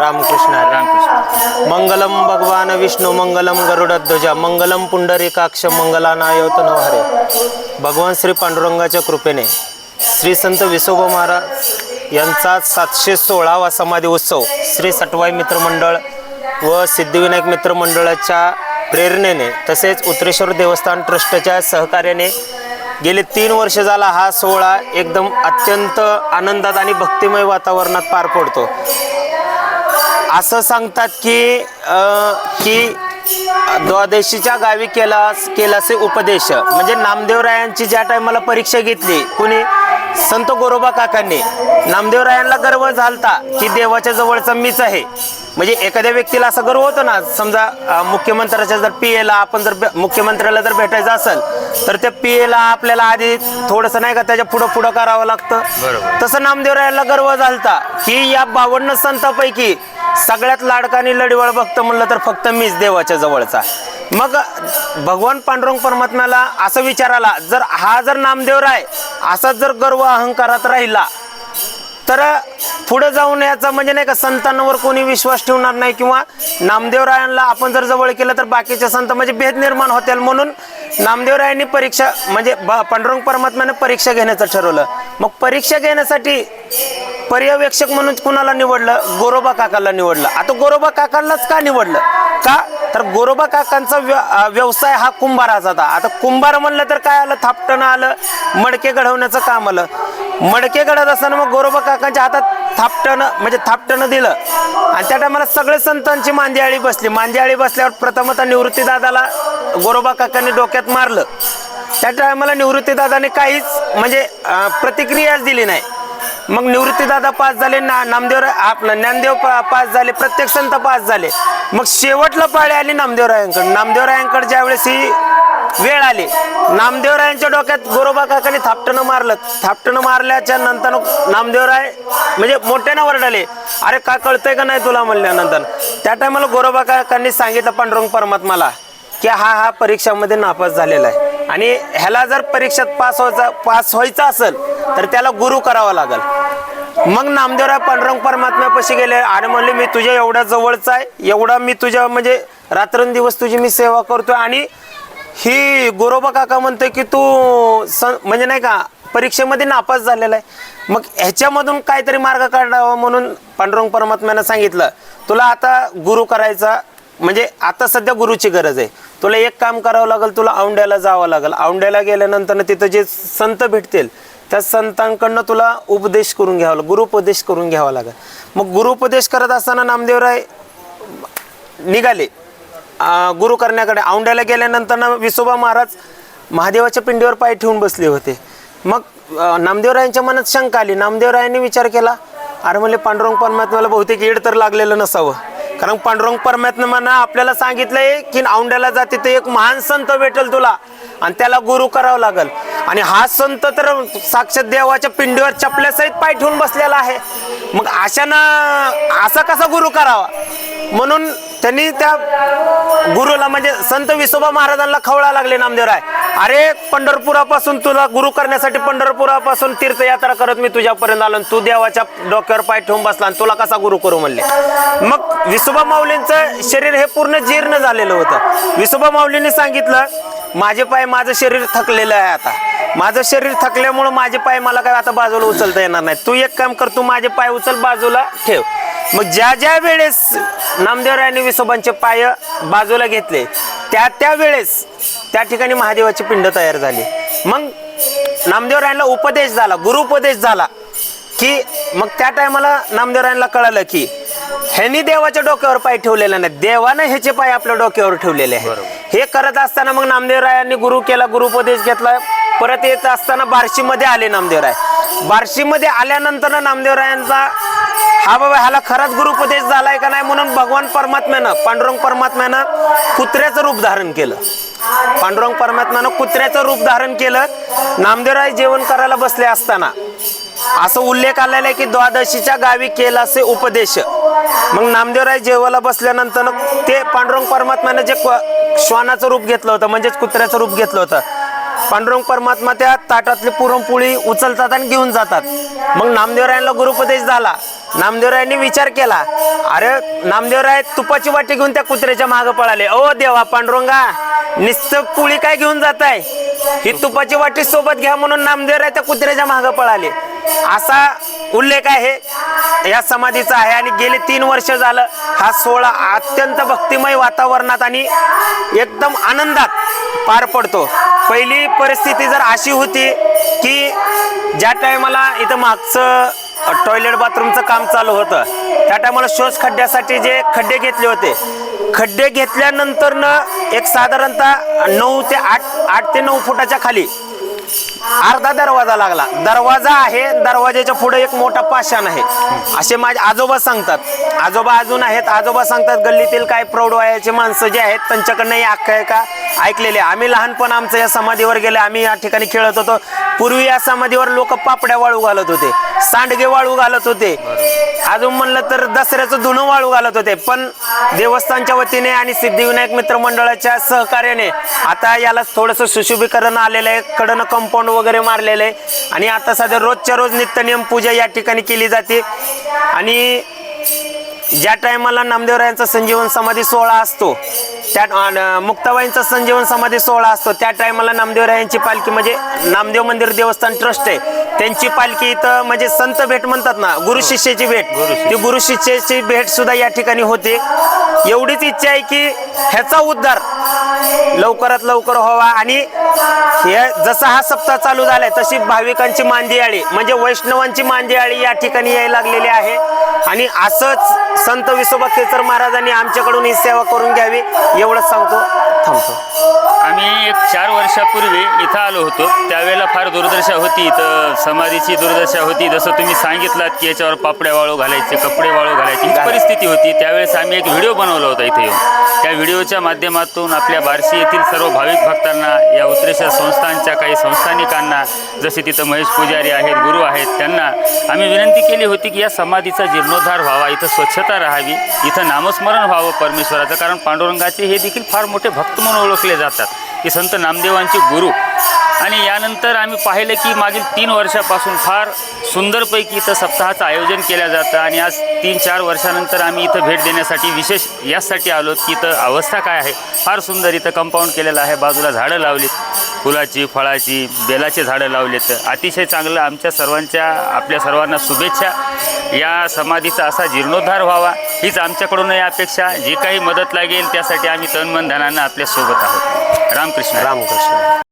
रामकृष्ण रामकृष्ण। मंगलम भगवान विष्णू मंगलम गरुडध्वजा मंगलम पुंडरीकाक्ष मंगलानायत नवहरे। भगवान श्री पांडुरंगाच्या कृपेने श्री संत विसोबा महाराज यांचा सातशे सोळावा समाधी उत्सव श्री सटवाई मित्रमंडळ व सिद्धिविनायक मित्रमंडळाच्या प्रेरणेने तसेच उत्रेश्वर देवस्थान ट्रस्टच्या सहकार्याने गेले तीन वर्ष झाला हा सोहळा एकदम अत्यंत आनंदात आणि भक्तिमय वातावरणात पार पडतो. असं सांगतात की अ, की द्वादशीच्या गावी केला केलासे उपदेश. म्हणजे नामदेवरायांची ज्या टायमाला परीक्षा घेतली कुणी? संत गोरोबा काकांनी. नामदेवरायांना गर्व झालता की देवाच्या जवळचा मीच आहे. म्हणजे एखाद्या व्यक्तीला असा गर्व होतो ना समजा अ, मुख्यमंत्र्याच्या जर पी एला आपण जर मुख्यमंत्र्याला जर भेटायचं असेल तर त्या पी एला आपल्याला आधी थोडंसं नाही का त्याच्या पुढं पुढं करावं लागतं. बरोबर. तसं नामदेवरायाला गर्व झालता की या बावन्न संतांपैकी सगळ्यात लाडकानी लढवळ भक्त म्हणलं तर फक्त मीच देवाच्या जवळचा. मग भगवान पांडुरंग परमात्म्याला असं विचार आला जर हा जर नामदेवराय असा जर गर्व अहंकारात राहिला तर पुढे जाऊन याचा म्हणजे नाही का संतांवर कोणी विश्वास ठेवणार नाही किंवा नामदेवरायांना आपण जर जवळ केलं तर बाकीच्या संत म्हणजे भेद निर्माण होतील म्हणून नामदेवरायांनी परीक्षा म्हणजे ब- पांडुरंग परमात्म्याने परीक्षा घेण्याचं ठरवलं. मग परीक्षा घेण्यासाठी पर्यवेक्षक म्हणून कुणाला निवडलं? गोरोबा काकाला निवडलं. आता गोरोबा काकांनाच का निवडलं? का? तर गोरोबा काकांचा व्य- व्यवसाय हा कुंभाराचा होता. आता कुंभार म्हणलं तर काय आलं? थापटणं आलं मडके घडवण्याचं काम आलं. मडके घडत असताना मग गोरोबा काकांच्या हातात थापटणं म्हणजे थापटणं दिलं. आणि त्या टायमाला सगळे संतांची मांदियाळी बसली. मांदियाळी बसल्यावर प्रथमतः निवृत्ती दादाला गोरोबा काकांनी डोक्यात मारलं. त्या टायमाला निवृत्ती दादाने काहीच म्हणजे प्रतिक्रियाच दिली नाही. मग निवृत्तीदादा पास झाले ना नामदेव आपलं ज्ञानदेव पा- पास झाले प्रत्येक संत पास झाले. मग शेवटला पाळी आली नामदेवरायांकडे नामदेवरायांकडे ज्यावेळेस ही वेळ आली नामदेवरायांच्या डोक्यात गोरोबा काकाने थापटणं मारलं. थापटणं मारल्याच्या नंतर नामदेवराय म्हणजे मोठ्यानं वरडले. अरे का कळतंय का नाही तुला म्हणल्यानंतर? त्या टायमाला गोरोबा काकांनी सांगितलं पांडुरंग परमात्माला की हा हा परीक्षामध्ये नापास झालेला आहे. आणि ह्याला जर परीक्षेत पास व्हायचा पास व्हायचा असेल तर त्याला गुरु करावा लागेल. मग नामदेवराय पांडुरंग परमात्म्यापाशी गेले आणि म्हणले मी तुझ्या एवढ्या जवळचा आहे एवढा मी तुझ्या म्हणजे रात्रंदिवस तुझी मी सेवा करतोय आणि ही गोरोबा काका म्हणतोय की तू सं म्हणजे नाही का परीक्षेमध्ये नापास झालेला आहे. मग ह्याच्यामधून काहीतरी मार्ग काढावा म्हणून पांडुरंग परमात्म्यानं सांगितलं. तुला आता गुरु करायचा म्हणजे आता सध्या गुरुची गरज आहे. तुला एक काम करावं लागेल तुला औंड्याला जावं लागेल. औंड्याला गेल्यानंतर तिथं जे संत भेटतील त्या संतांकडनं तुला उपदेश करून घ्यावा लागेल गुरुपदेश करून घ्यावा लागेल. मग गुरुपदेश करत असताना नामदेवराय निघाले. गुरु करण्याकडे. औंड्याला गेल्यानंतर विसोबा महाराज महादेवाच्या पिंडीवर पाय ठेवून बसले होते. मग नामदेवरायांच्या मनात शंका आली. नामदेवरायांनी विचार केला अरे म्हणले पांडुरंग परमात्म्याला बहुतेक येड तर लागलेलं नसावं. कारण पांडुरंग परमात्मानं आपल्याला सांगितलंय की औंड्याला जाते ते एक महान संत भेटेल तुला. आणि त्याला गुरु करावं लागल. आणि हा संत तर साक्षात देवाच्या पिंडीवर चपल्यासहित पाय ठेवून बसलेला आहे. मग अशानं असा कसा गुरु करावा? म्हणून त्यांनी त्या गुरुला म्हणजे संत विसोबा महाराजांना खवळा लागले नामदेवराय. अरे पंढरपुरापासून तुला गुरु करण्यासाठी पंढरपुरापासून तीर्थयात्रा करत मी तुझ्यापर्यंत आलो आणि तू देवाच्या डोक्यावर पाय ठेवून बसला आणि तुला कसा गुरु करू म्हणले? मग विसोबा माऊलींचं शरीर हे पूर्ण जीर्ण झालेलं होतं. विसोबा माऊलींनी सांगितलं माझे पाय माझं शरीर थकलेलं आहे आता. माझं शरीर थकल्यामुळं माझे पाय मला काय आता बाजूला उचलता येणार नाही तू एक काम कर तू माझे पाय उचल बाजूला ठेव. मग ज्या ज्या वेळेस नामदेवरायांनी विसोबांचे पाय बाजूला घेतले त्या त्या वेळेस त्या ठिकाणी महादेवाची पिंड तयार झाली. मग नामदेवरायांना उपदेश झाला गुरुपदेश झाला की मग त्या टायमाला नामदेवरायांना कळालं की ह्यांनी देवाच्या डोक्यावर पाय ठेवलेला नाही देवानं ह्याचे पाय आपल्या डोक्यावर ठेवलेले आहे हे करत असताना मग नामदेवरायांनी गुरु केला गुरुपदेश घेतला. परत येत असताना बार्शीमध्ये आले नामदेवराय बार्शीमध्ये आल्यानंतर नामदेवरायांचा हा बाबा ह्याला खराच गुरुपदेश झालाय का नाही म्हणून भगवान परमात्म्यानं पांडुरंग परमात्म्यानं कुत्र्याचं रूप धारण केलं. पांडुरंग परमात्मानं कुत्र्याचं रूप धारण केलं. नामदेवराय जेवण करायला बसले असताना असं उल्लेख आलेला आहे की द्वादशीच्या गावी केला असे उपदेश. मग नामदेवराय जेवायला बसल्यानंतर ते पांडुरंग परमात्म्यानं जे श्वानाचं रूप घेतलं होतं म्हणजेच कुत्र्याचं रूप घेतलं होतं. पांडुरंग परमात्मा त्या ताटातली पुरणपोळी उचलतात आणि घेऊन जातात. मग नामदेवरायांना गुरुपदेश झाला. नामदेवरायांनी विचार केला अरे नामदेवराय तुपाची वाटी घेऊन त्या कुत्र्याच्या मागे पळाले. ओ देवा पांडुरंगा नुसतं पुळी काय घेऊन जात आहे ही तुपाची वाटी सोबत घ्या म्हणून नामदेवराय त्या कुत्र्याच्या मागं पळाले. असा उल्लेख आहे. या समाधीचा आहे आणि गेले तीन वर्ष झालं हा सोहळा अत्यंत भक्तिमय वातावरणात आणि एकदम आनंदात पार पडतो. पहिली परिस्थिती जर अशी होती की ज्या टायमाला इथं मागचं टॉयलेट बाथरूमचं काम चालू होतं त्या टायमाला शोष खड्ड्यासाठी जे खड्डे घेतले होते खड्डे घेतल्यानंतर न एक साधारणतः नऊ ते आठ आठ ते नऊ फुटाच्या खाली अर्धा दरवाजा लागला. दरवाजा आहे दरवाजाच्या पुढे एक मोठा पाषाण आहे. असे माझे आजोबा सांगतात. आजोबा अजून आहेत. आजोबा सांगतात गल्लीतील काय प्रौढवायाचे माणसं जे आहेत त्यांच्याकडनं ही आख्यायिका ऐकलेले आम्ही लहानपण आमचं या समाधीवर गेले. आम्ही या ठिकाणी खेळत होतो. पूर्वी या समाधीवर लोक पापड्या वाळू घालत होते. सांडगे वाळू घालत होते. अजून म्हणलं तर दसऱ्याचं धुणं वाळू घालत होते. पण देवस्थानच्या वतीने आणि सिद्धिविनायक मित्र मंडळाच्या सहकार्याने आता याला थोडंसं सुशोभीकरण आलेलं आहे. कडनं कंपाऊंड वगैरे मारलेलं आहे. आणि आता सध्या रोजच्या रोज नित्यनियम पूजा या ठिकाणी केली जाते. आणि ज्या टायमाला नामदेवरायांचा संजीवन समाधी सोहळा असतो त्या मुक्ताबाईंचा संजीवन समाधी सोहळा असतो त्या टायमाला नामदेवरायांची पालखी म्हणजे नामदेव मंदिर देवस्थान ट्रस्ट आहे. त्यांची पालखी इथं म्हणजे संत भेट म्हणतात ना गुरु शिष्याची भेट. ती गुरु शिष्याची भेट सुद्धा या ठिकाणी होते. एवढीच इच्छा आहे की ह्याचा उद्धार लवकरात लवकर व्हावा आणि हे जसा हा सप्ताह चालू झालाय तशी भाविकांची मांदियाळी म्हणजे वैष्णवांची मांदियाळी या ठिकाणी यायला लागलेली आहे. आणि असंच संत विसोबा केसर महाराजांनी आमच्याकडून ही सेवा करून घ्यावी एवढंच सांगतो थांबतो. आम्ही एक चार वर्षापूर्वी इथं आलो होतो. त्यावेळेला फार दुर्दशा होती इथं समाधीची दुर्दशा होती. जसं तुम्ही सांगितलात की याच्यावर पापड्या वाळू घालायचे कपडे वाळू घालायची ही परिस्थिती होती. त्यावेळेस आम्ही एक व्हिडिओ बनवला होता इथे येऊन. त्या व्हिडिओच्या माध्यमातून आपल्या बार्शी येथील सर्व भाविक भक्तांना या उत्रेषा संस्थांच्या काही संस्थानिकांना जसे तिथं महेश पुजारी आहेत गुरु आहेत त्यांना आम्ही विनंती केली होती की या समाधीचा जीर्णोद्धार व्हावा. इथं स्वच्छता राहावी. इथं नामस्मरण व्हावं परमेश्वराचं कारण पांडुरंगाचे हे देखील फार मोठे भक्त म्हणून ओळखले जातात. की संत नामदेवांचे गुरु. आणि यानंतर आम्ही पाहिलं की मागील तीन वर्षापासून फार सुंदरपैकी इथं सप्ताहाचं आयोजन केलं जातं. आणि आज तीन चार वर्षानंतर आम्ही इथं भेट देण्यासाठी विशेष यासाठी आलो की इथं अवस्था काय आहे? फार सुंदर इथं कंपाऊंड केलेलं आहे. बाजूला झाडं लावलीत. फुलाची फळाची बेलाची झाडं लावलेत. अतिशय चांगलं आमच्या सर्वांच्या आपल्या सर्वांना शुभेच्छा. या समाधीचा असा जीर्णोद्धार व्हावा हीच आमच्याकडून अपेक्षा. जी काही मदत लागेल त्यासाठी आम्ही तन मन धनानं आपल्यासोबत आहोत. रामकृष्ण. रामकृष्ण.